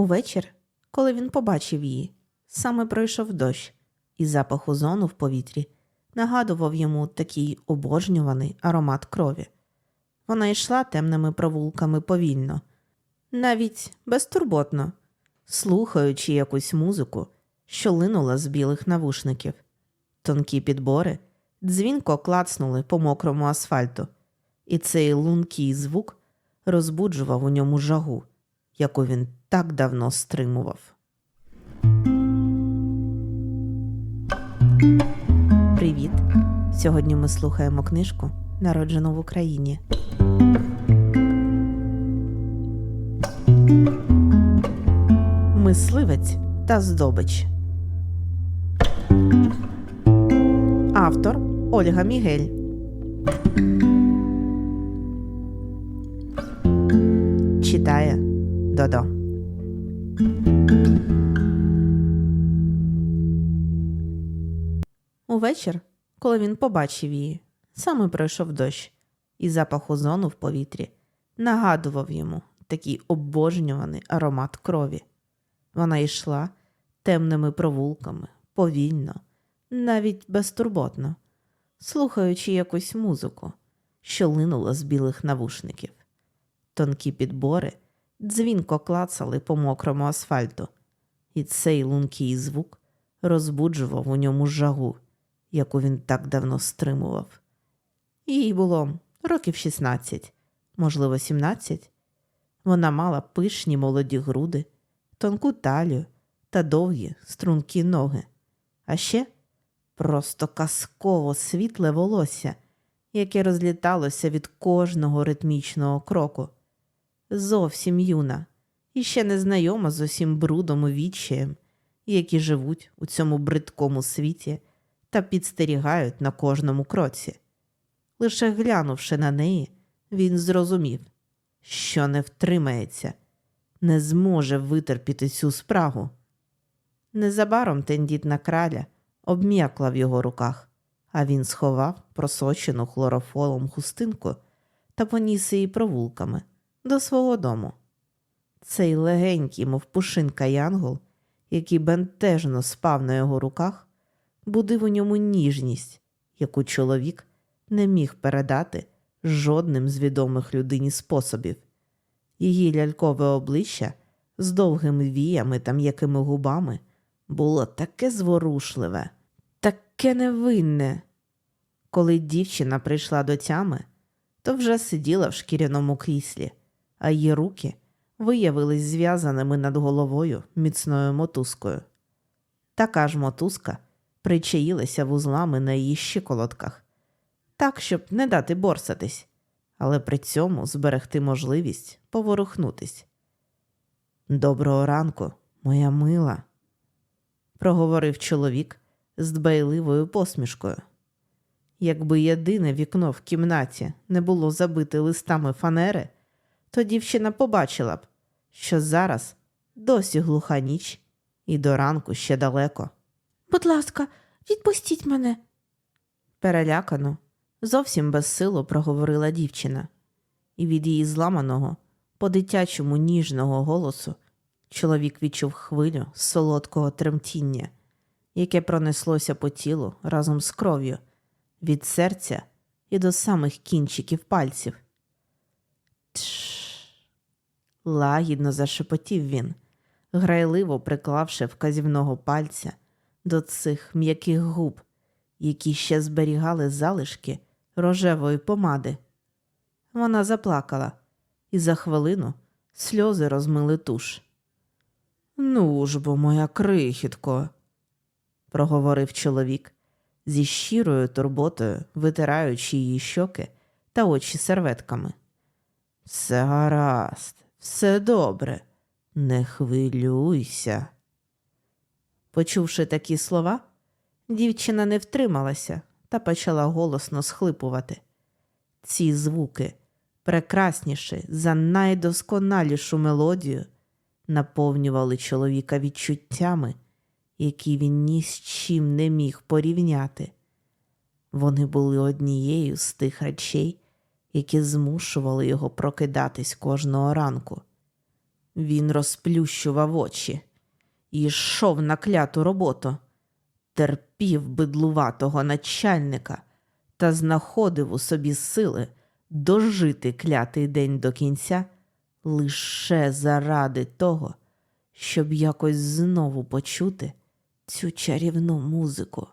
Увечір, коли він побачив її, саме пройшов дощ, і запах озону в повітрі нагадував йому такий обожнюваний аромат крові. Вона йшла темними провулками повільно, навіть безтурботно, слухаючи якусь музику, що линула з білих навушників. Тонкі підбори дзвінко клацнули по мокрому асфальту, і цей лункий звук розбуджував у ньому жагу, яку він так давно стримував. Привіт! Сьогодні ми слухаємо книжку Народжену в Україні. Мисливець та здобич. Автор Ольга Мігель. Читає Додо. Увечір, коли він побачив її, саме пройшов дощ, і запах озону в повітрі нагадував йому такий обожнюваний аромат крові. Вона йшла темними провулками, повільно, навіть безтурботно, слухаючи якусь музику, що линула з білих навушників. Тонкі підбори дзвінко клацали по мокрому асфальту, і цей лункий звук розбуджував у ньому жагу, яку він так давно стримував. Їй було років 16, можливо, 17. Вона мала пишні молоді груди, тонку талію та довгі стрункі ноги, а ще просто казково світле волосся, яке розліталося від кожного ритмічного кроку. Зовсім юна і ще не знайома з усім брудом і відчаєм, які живуть у цьому бридкому світі та підстерігають на кожному кроці. Лише глянувши на неї, він зрозумів, що не втримається, не зможе витерпіти цю спрагу. Незабаром тендітна краля обм'якла в його руках, а він сховав просочену хлорофолом хустинку та поніс її провулками до свого дому. Цей легенький, мов пушинка янгол, який бентежно спав на його руках, будив у ньому ніжність, яку чоловік не міг передати жодним з відомих людині способів. Її лялькове обличчя з довгими віями та м'якими губами було таке зворушливе, таке невинне. Коли дівчина прийшла до тями, то вже сиділа в шкіряному кріслі, а її руки виявились зв'язаними над головою міцною мотузкою. Така ж мотузка причаїлася вузлами на її щиколотках, так, щоб не дати борсатись, але при цьому зберегти можливість поворухнутись. Доброго ранку, моя мила, проговорив чоловік з дбайливою посмішкою. Якби єдине вікно в кімнаті не було забите листами фанери, то дівчина побачила б, що зараз досі глуха ніч, і до ранку ще далеко. Будь ласка, відпустіть мене. Перелякано, зовсім безсило проговорила дівчина, і від її зламаного, по-дитячому ніжного голосу чоловік відчув хвилю солодкого тремтіння, яке пронеслося по тілу разом з кров'ю, від серця і до самих кінчиків пальців. Тш. Лагідно зашепотів він, грайливо приклавши вказівного пальця до цих м'яких губ, які ще зберігали залишки рожевої помади. Вона заплакала, і за хвилину сльози розмили туш. Ну ж бо, моя крихітко, проговорив чоловік зі щирою турботою, витираючи її щоки та очі серветками. Все гаразд, все добре, не хвилюйся. Почувши такі слова, дівчина не втрималася та почала голосно схлипувати. Ці звуки, прекрасніші за найдосконалішу мелодію, наповнювали чоловіка відчуттями, які він ні з чим не міг порівняти. Вони були однією з тих речей, які змушували його прокидатись кожного ранку. Він розплющував очі і йшов на кляту роботу, терпів бидлуватого начальника та знаходив у собі сили дожити клятий день до кінця лише заради того, щоб якось знову почути цю чарівну музику.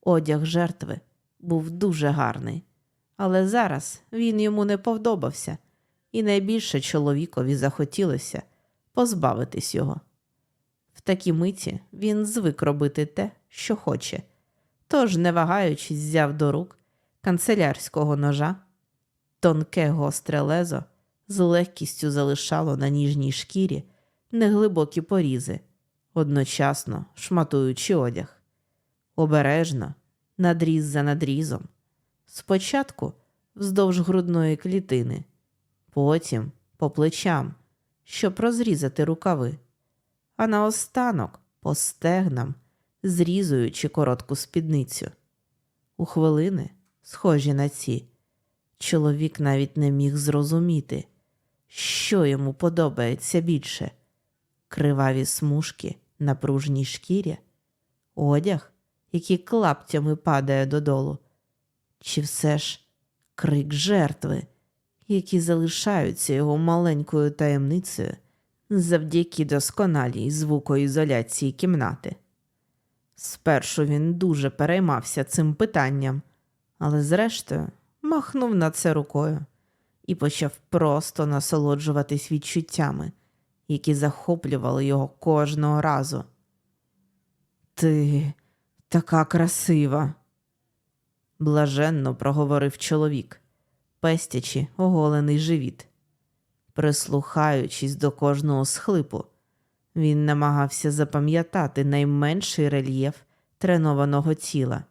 Одяг жертви був дуже гарний, але зараз він йому не повдобався, і найбільше чоловікові захотілося позбавитись його. В такій миті він звик робити те, що хоче, тож, не вагаючись, взяв до рук канцелярського ножа, тонке гостре лезо з легкістю залишало на ніжній шкірі неглибокі порізи, одночасно шматуючи одяг. Обережно, надріз за надрізом. Спочатку вздовж грудної клітини, потім по плечам, щоб розрізати рукави, а наостанок по стегнам, зрізуючи коротку спідницю. У хвилини, схожі на ці, чоловік навіть не міг зрозуміти, що йому подобається більше криваві смужки на пружній шкірі, одяг, який клаптями падає додолу, чи все ж крик жертви, які залишаються його маленькою таємницею завдяки досконалій звукоізоляції кімнати. Спершу він дуже переймався цим питанням, але зрештою махнув на це рукою і почав просто насолоджуватись відчуттями, які захоплювали його кожного разу. Ти така красива, блаженно проговорив чоловік, пестячи оголений живіт. Прислухаючись до кожного схлипу, він намагався запам'ятати найменший рельєф тренованого тіла,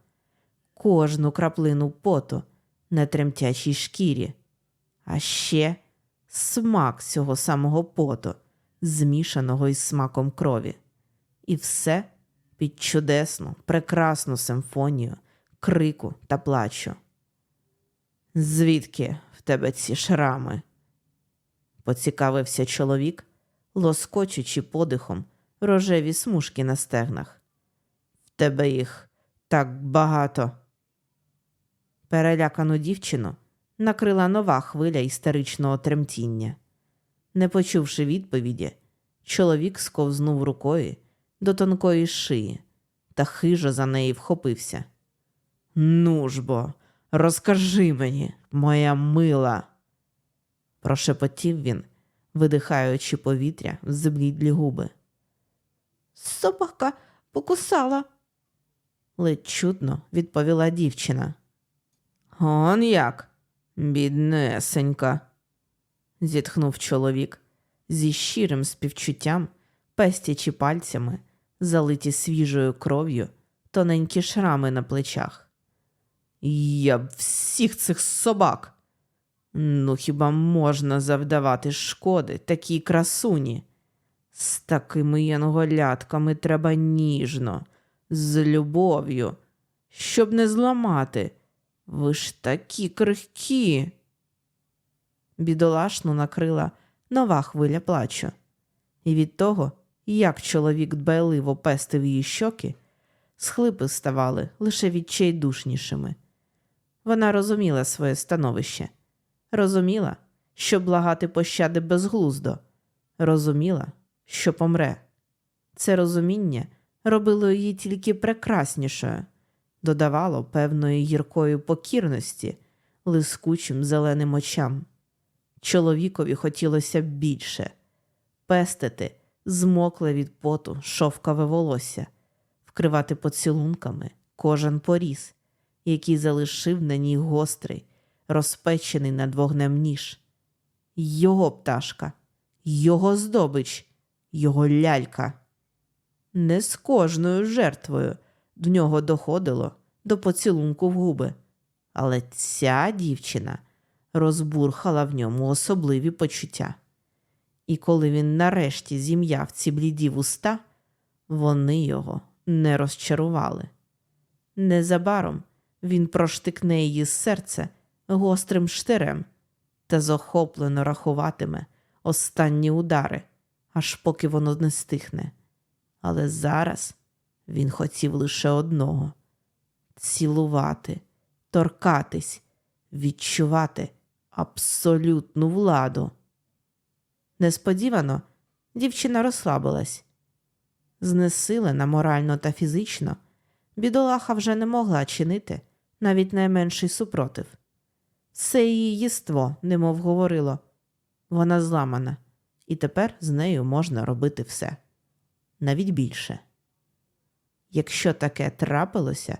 кожну краплину поту на тремтячій шкірі, а ще смак цього самого поту, змішаного із смаком крові. І все під чудесну, прекрасну симфонію крику та плачу. Звідки в тебе ці шрами? поцікавився чоловік, лоскочучи подихом рожеві смужки на стегнах. В тебе їх так багато. Перелякану дівчину накрила нова хвиля істеричного тремтіння. Не почувши відповіді, чоловік сковзнув рукою до тонкої шиї та хижо за неї вхопився. Ну ж бо, розкажи мені, моя мила, прошепотів він, видихаючи повітря в зблідлі губи. Собака покусала. ледь чутно відповіла дівчина. Он як, біднесенька, зітхнув чоловік зі щирим співчуттям, пестячи пальцями, залиті свіжою кров'ю, тоненькі шрами на плечах. Я б всіх цих собак. Ну, хіба можна завдавати шкоди такій красуні? З такими янголятками треба ніжно, з любов'ю, щоб не зламати. Ви ж такі крихкі. Бідолашну накрила нова хвиля плачу. І від того, як чоловік дбайливо пестив її щоки, схлипи ставали лише відчайдушнішими. Вона розуміла своє становище, розуміла, що благати пощади безглуздо, розуміла, що помре. Це розуміння робило її тільки прекраснішою, додавало певної гіркої покірності лискучим зеленим очам. Чоловікові хотілося більше. Пестити змокле від поту шовкове волосся, вкривати поцілунками кожен поріз, який залишив на ній гострий, розпечений над вогнем ніж. Його пташка, його здобич, його лялька. Не з кожною жертвою до нього доходило до поцілунку в губи, але ця дівчина розбурхала в ньому особливі почуття. І коли він нарешті зім'яв ці бліді вуста, вони його не розчарували. Незабаром він проштикне її серце гострим штирем та захоплено рахуватиме останні удари, аж поки воно не стихне. Але зараз він хотів лише одного цілувати, торкатись, відчувати абсолютну владу. Несподівано дівчина розслабилась. Знесилена морально та фізично, бідолаха вже не могла чинити навіть найменший супротив. Все її єство, немов говорило, вона зламана, і тепер з нею можна робити все, навіть більше. Якщо таке трапилося,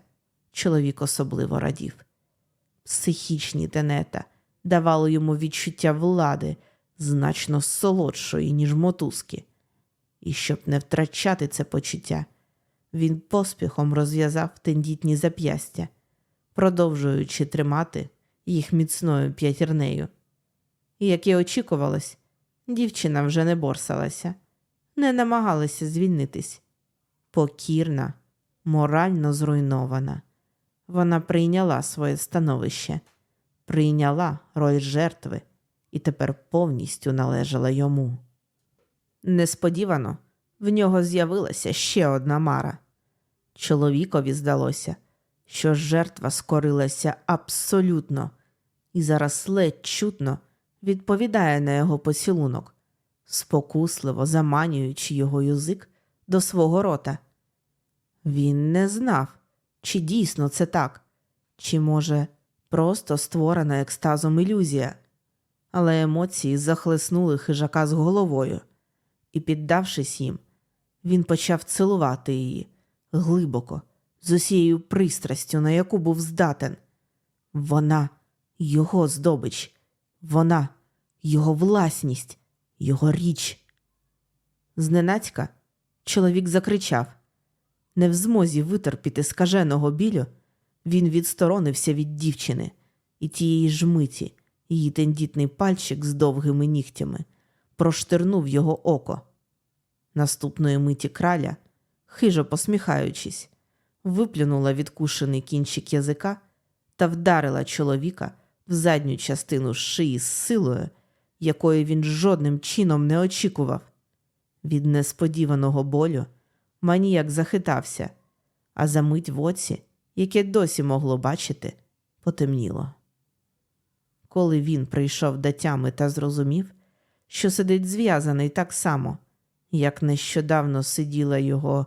чоловік особливо радів. Психічні тенета давали йому відчуття влади значно солодшої, ніж мотузки. І щоб не втрачати це почуття, він поспіхом розв'язав тендітні зап'ястя, продовжуючи тримати їх міцною п'ятірнею. І, як і очікувалось, дівчина вже не борсалася, не намагалася звільнитись. Покірна, морально зруйнована. Вона прийняла своє становище, прийняла роль жертви і тепер повністю належала йому. Несподівано в нього з'явилася ще одна мара. Чоловікові здалося, що жертва скорилася абсолютно і зараз ледь чутно відповідає на його поцілунок, спокусливо заманюючи його язик до свого рота. Він не знав, чи дійсно це так, чи, може, просто створена екстазом ілюзія, але емоції захлеснули хижака з головою, і, піддавшись їм, він почав цілувати її глибоко, з усією пристрастю, на яку був здатен. Вона його здобич, вона його власність, його річ. Зненацька чоловік закричав. Не в змозі витерпіти скаженого білю, він відсторонився від дівчини, і тієї ж миті її тендітний пальчик з довгими нігтями проштернув його око. Наступної миті краля, хижо посміхаючись, виплюнула відкушений кінчик язика та вдарила чоловіка в задню частину шиї з силою, якої він жодним чином не очікував. Від несподіваного болю маніяк захитався, а за мить в оці, яке досі могло бачити, потемніло. Коли він прийшов до тями та зрозумів, що сидить зв'язаний так само, як нещодавно сиділа його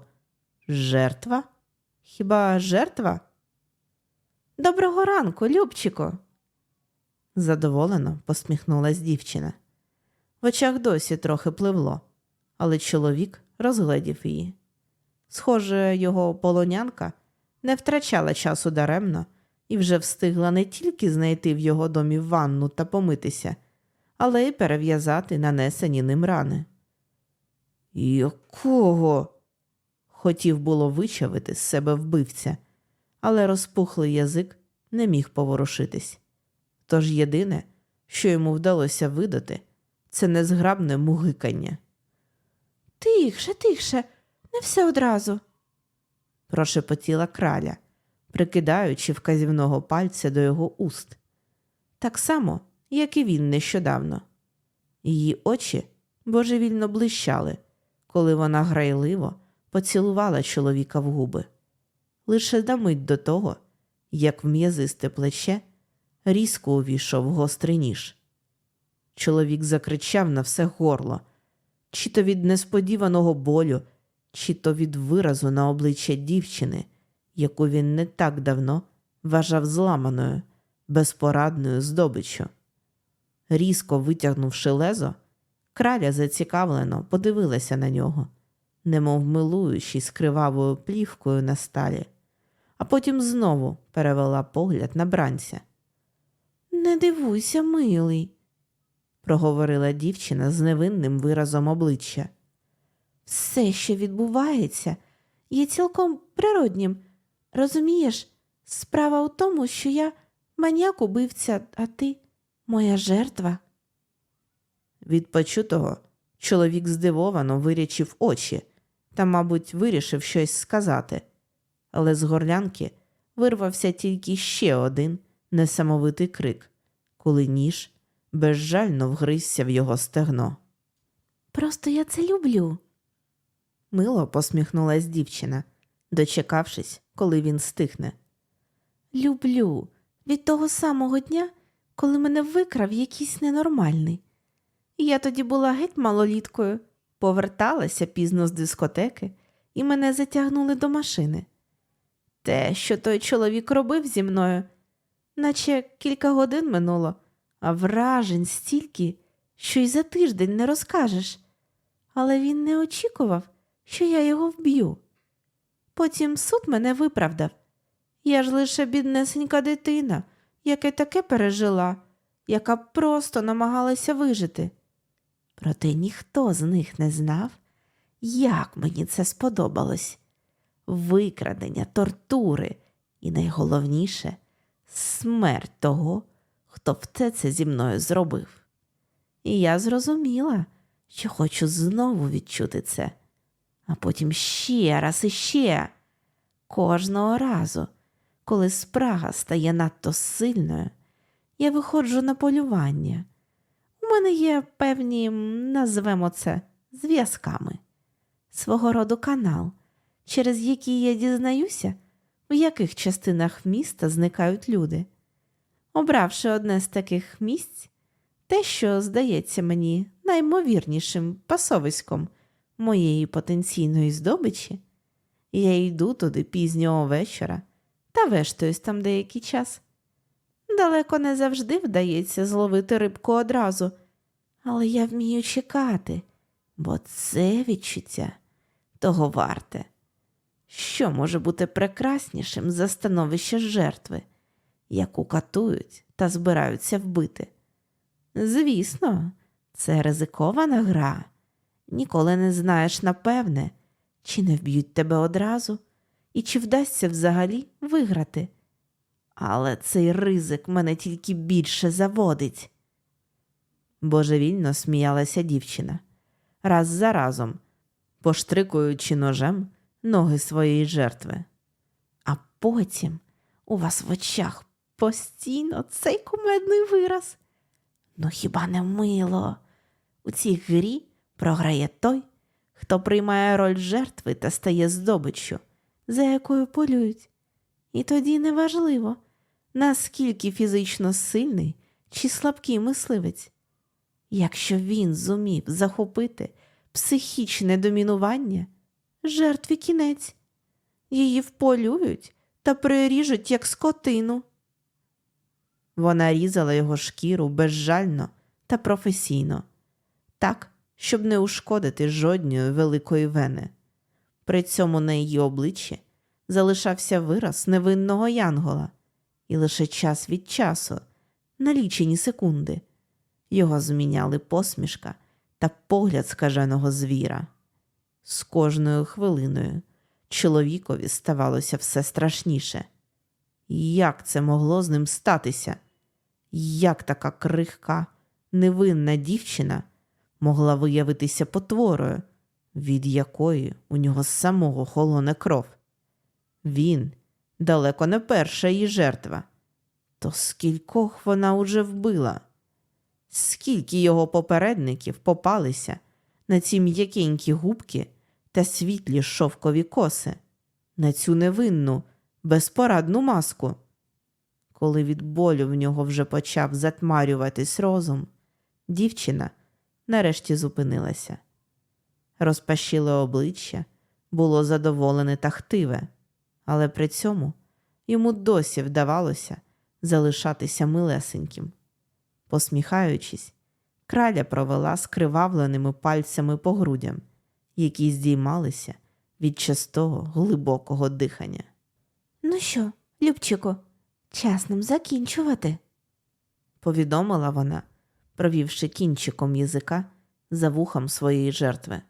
жертва? Хіба жертва? Доброго ранку, Любчико. Задоволено посміхнулась дівчина. В очах досі трохи пливло, але чоловік розгледів її. Схоже, його полонянка не втрачала часу даремно і вже встигла не тільки знайти в його домі ванну та помитися, але й перев'язати нанесені ним рани. Якого? Хотів було вичавити з себе вбивця, але розпухлий язик не міг поворушитись. Тож єдине, що йому вдалося видати, це незграбне мугикання. Тихше, тихше, не все одразу. прошепотіла краля, прикидаючи вказівного пальця до його уст. Так само, як і він нещодавно. Її очі божевільно блищали, коли вона грайливо поцілувала чоловіка в губи. Лише на мить до того, як в м'язисте плече різко увійшов гострий ніж. Чоловік закричав на все горло, чи то від несподіваного болю, чи то від виразу на обличчя дівчини, яку він не так давно вважав зламаною, безпорадною здобиччю. Різко витягнувши лезо, краля зацікавлено подивилася на нього, немов милуючись кривавою плівкою на сталі, а потім знову перевела погляд на бранця. Не дивуйся, милий. проговорила дівчина з невинним виразом обличчя. Все, що відбувається, є цілком природнім. Розумієш, справа у тому, що я маніяк убивця, а ти моя жертва. Від почутого чоловік здивовано вирячив очі та, мабуть, вирішив щось сказати, але з горлянки вирвався тільки ще один несамовитий крик, коли ніж безжально вгризся в його стегно. Просто я це люблю. Мило посміхнулась дівчина, дочекавшись, коли він стихне. Люблю від того самого дня, коли мене викрав якийсь ненормальний. Я тоді була геть малоліткою, поверталася пізно з дискотеки, і мене затягнули до машини. Те, що той чоловік робив зі мною, наче кілька годин минуло, а вражень стільки, що й за тиждень не розкажеш. Але він не очікував, що я його вб'ю. Потім суд мене виправдав. Я ж лише біднесенька дитина, яка таке пережила, яка просто намагалася вижити. Проте ніхто з них не знав, як мені це сподобалось. Викрадення, тортури і найголовніше смерть того, хто все це зі мною зробив. І я зрозуміла, що хочу знову відчути це, а потім ще раз і ще. Кожного разу, коли спрага стає надто сильною, я виходжу на полювання. Мене є певні, назвемо це, зв'язками, свого роду канал, через який я дізнаюся, в яких частинах міста зникають люди. Обравши одне з таких місць, те, що здається мені наймовірнішим пасовиськом моєї потенційної здобичі, я йду туди пізнього вечора та вештаюсь там деякий час. Далеко не завжди вдається зловити рибку одразу, але я вмію чекати, бо це відчуття того варте. Що може бути прекраснішим за становище жертви, яку катують та збираються вбити? Звісно, це ризикована гра. Ніколи не знаєш напевне, чи не вб'ють тебе одразу, і чи вдасться взагалі виграти. Але цей ризик мене тільки більше заводить. Божевільно сміялася дівчина, раз за разом, поштрикуючи ножем ноги своєї жертви. А потім у вас в очах постійно цей кумедний вираз. Ну хіба не мило? У цій грі програє той, хто приймає роль жертви та стає здобиччю, за якою полюють. І тоді неважливо, наскільки фізично сильний чи слабкий мисливець. Якщо він зумів захопити психічне домінування, жертві кінець. Її вполюють та приріжуть, як скотину. Вона різала його шкіру безжально та професійно, так, щоб не ушкодити жодної великої вени. При цьому на її обличчі залишався вираз невинного янгола, і лише час від часу, на лічені секунди, його зміняли посмішка та погляд скаженого звіра. З кожною хвилиною чоловікові ставалося все страшніше. Як це могло з ним статися? Як така крихка, невинна дівчина могла виявитися потворою, від якої у нього самого холоне кров? Він далеко не перша її жертва. То скількох вона уже вбила? Скільки його попередників попалися на ці м'якенькі губки та світлі шовкові коси, на цю невинну, безпорадну маску? Коли від болю в нього вже почав затмарюватись розум, дівчина нарешті зупинилася. Розпашіле обличчя було задоволене та хтиве, але при цьому йому досі вдавалося залишатися милесеньким. Посміхаючись, краля провела скривавленими пальцями по грудям, які здіймалися від частого глибокого дихання. Ну що, Любчику, час нам закінчувати. повідомила вона, провівши кінчиком язика за вухом своєї жертви.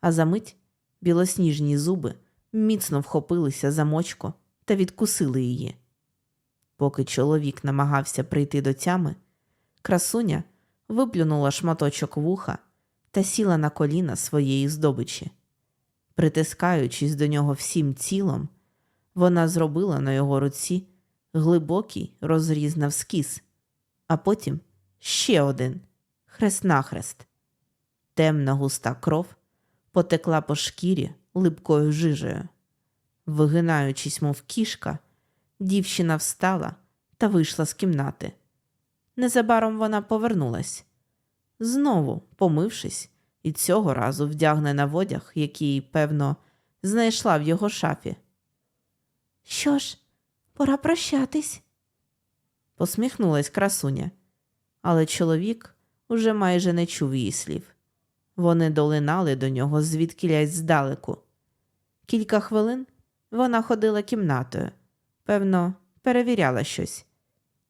А за мить білосніжні зуби міцно вхопилися за мочку та відкусили її. Поки чоловік намагався прийти до тями, красуня виплюнула шматочок вуха та сіла на коліна своєї здобичі. Притискаючись до нього всім тілом, вона зробила на його руці глибокий розріз навскіз, а потім ще один хрест-нахрест. Темна густа кров потекла по шкірі липкою жижею. Вигинаючись, мов кішка, дівчина встала та вийшла з кімнати. Незабаром вона повернулась. Знову, помившись, і цього разу вдягнена в одяг, який, певно, знайшла в його шафі. Що ж, пора прощатись. Посміхнулась красуня, але чоловік уже майже не чув її слів. Вони долинали до нього звідкілясь здалеку. Кілька хвилин вона ходила кімнатою, певно, перевіряла щось,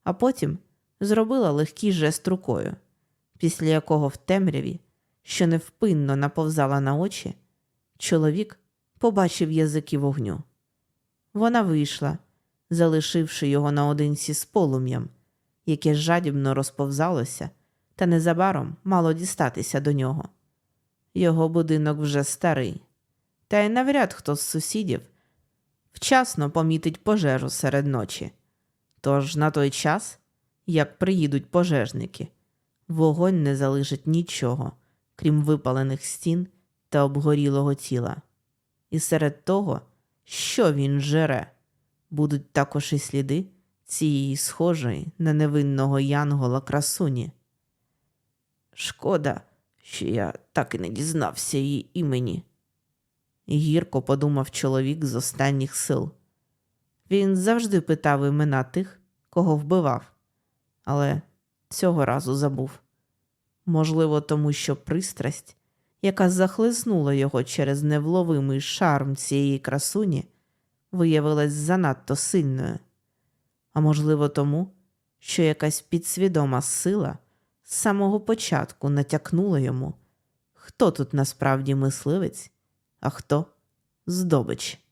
а потім зробила легкий жест рукою, після якого в темряві, що невпинно наповзала на очі, чоловік побачив язики вогню. Вона вийшла, залишивши його наодинці з полум'ям, яке жадібно розповзалося та незабаром мало дістатися до нього. Його будинок вже старий, та й навряд хто з сусідів вчасно помітить пожежу серед ночі. Тож на той час, як приїдуть пожежники, вогонь не залишить нічого, крім випалених стін та обгорілого тіла. І серед того, що він жере, будуть також і сліди цієї схожої на невинного янгола красуні. Шкода, що я так і не дізнався її імені. Гірко подумав чоловік з останніх сил. Він завжди питав імена тих, кого вбивав, але цього разу забув. Можливо, тому що пристрасть, яка захлиснула його через невловимий шарм цієї красуні, виявилась занадто сильною. А можливо, тому, що якась підсвідома сила з самого початку натякнула йому, хто тут насправді мисливець, а хто здобич.